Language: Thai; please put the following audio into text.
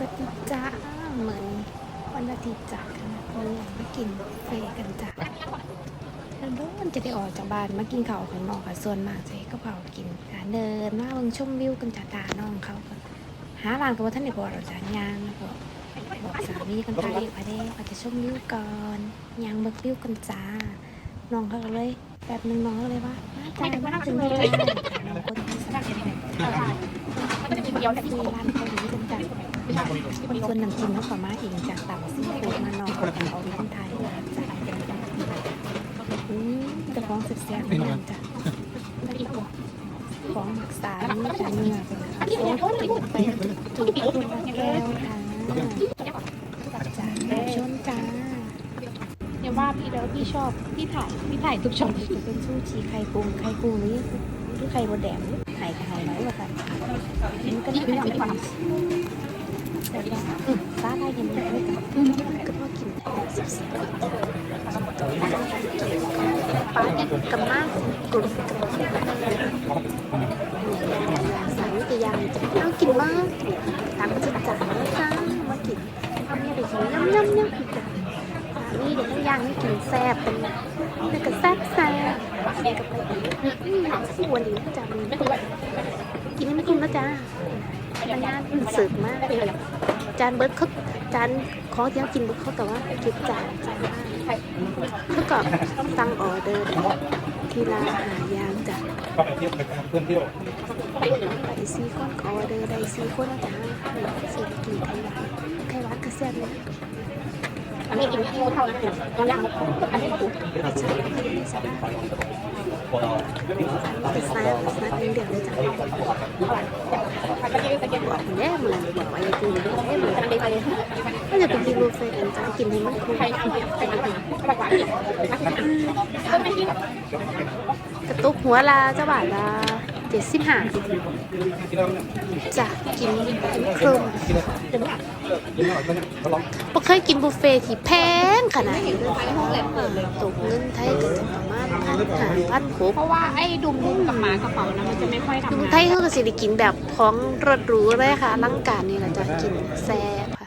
สวัสดีจ้าเหมือนวันอาทิตย์จ้าคณะเพื่อนมากินเฟกันจ้าแล้วโดนจะได้ออกจากบ้านมากินข้าวข้างนอกค่ะส่วนมากจะให้กระเพรากินเดินมาเบิ่งชมวิวกันจ้าตาน้องเขาหาร้านตัวท่านได้บอกเราจ้ายางนะบอกบอกสามีกันตาเด็กพะเด้ว่าจะชมวิวก่อนยางเบิกวิวกันจ้าน้องเขาก็เลยแบบนึงน้องก็เลยว่ามาจ้ามาถึงที่จ้าน้องคนที่สร้าง เป็นแบบที่ร้านเกาหลีกันจ้าส่วนน้ำจิ้มเขาขอมาเองจากต่างซีฟู้ดมานองเอาคนไทยจากอืมแต่ของเสียบๆเหมือนกันจ้ะของหมักสามีจานเนื้อเป็นนะคะโอ้กินไปจุกคนละแก้วค่ะจ้าชนจ้าอย่าว่าพี่แล้วพี่ชอบพี่ถ่ายพี่ถ่ายทุกช็อตจะเป็นซูชิไข่ปรุงไข่ปรุงนี้หรือไข่บดแดงไข่ไข่ กว่ากันมันก็ไม่ได้ความแต่ว่าอืมซาได้ยินไหมก็พอกินสิบสิบปลาดิบกับมากกรุบสายวิทยาจะน่ากินมากตามจิตจ่าจ้ามากินทำเนี่ยเดี๋ยวย่ำย่ำย่ำจ้านี่เดี๋ยวต้องย่างให้กินแซ่บเป็นนี่ก็แซ่บแซ่บกับไปอืมส่วนนี้จ้า กินให้ไม่กินนะจ้าพนักงานสืบมากเลยจานเบิร์ดเขาจานของที่เขากินเบิร์ดเขาแต่ว่าเก็บจานจานมากเขาก็สั่งออเดอร์ทีละหายางจ้ะก็ไปเที่ยวไปกับเพื่อนเที่ยวไปซีคนออเดอร์ได้ซีคนนะจ้าเศรษฐกิจไทยหวานไทยหวานกระแซ่บเลย อันนี้กินที่เท่านั้นตอนแรกอันนี้ถูกไม่ใช่ไม่ใช่แต่สไตล์สไตล์เดียวเลยจ้ะตะเกียบตะเกียบบอกแน่เหมือนบอกว่าอย่ากินเยอะเหมือนกันเลยถ้าจะไปกินบุฟเฟ่ต์กันจะกินให้มันคุ้มใครทำใครทำใครหวานก็ไม่กินกระตุกหัวละเจ้าบาทละ เจ็ดสิบห้าจ้ะกินกินเครื่องเดี๋ยวนี้กินหน่อยก็เนี่ยเขาลองบ่เคยกินบุฟเฟ่ที่แพงขนาดนี้เลยตกเงินไทยก็จะประมาณพันห้าพันหกเพราะว่าไอ้ดุมดุมกับหมากระเป๋านะมันจะไม่ค่อยทำถึงงานไทยเขาก็สิได้กินแบบของรสหรูเลยค่ะร่างการนี่แหละจะกินแซ่บ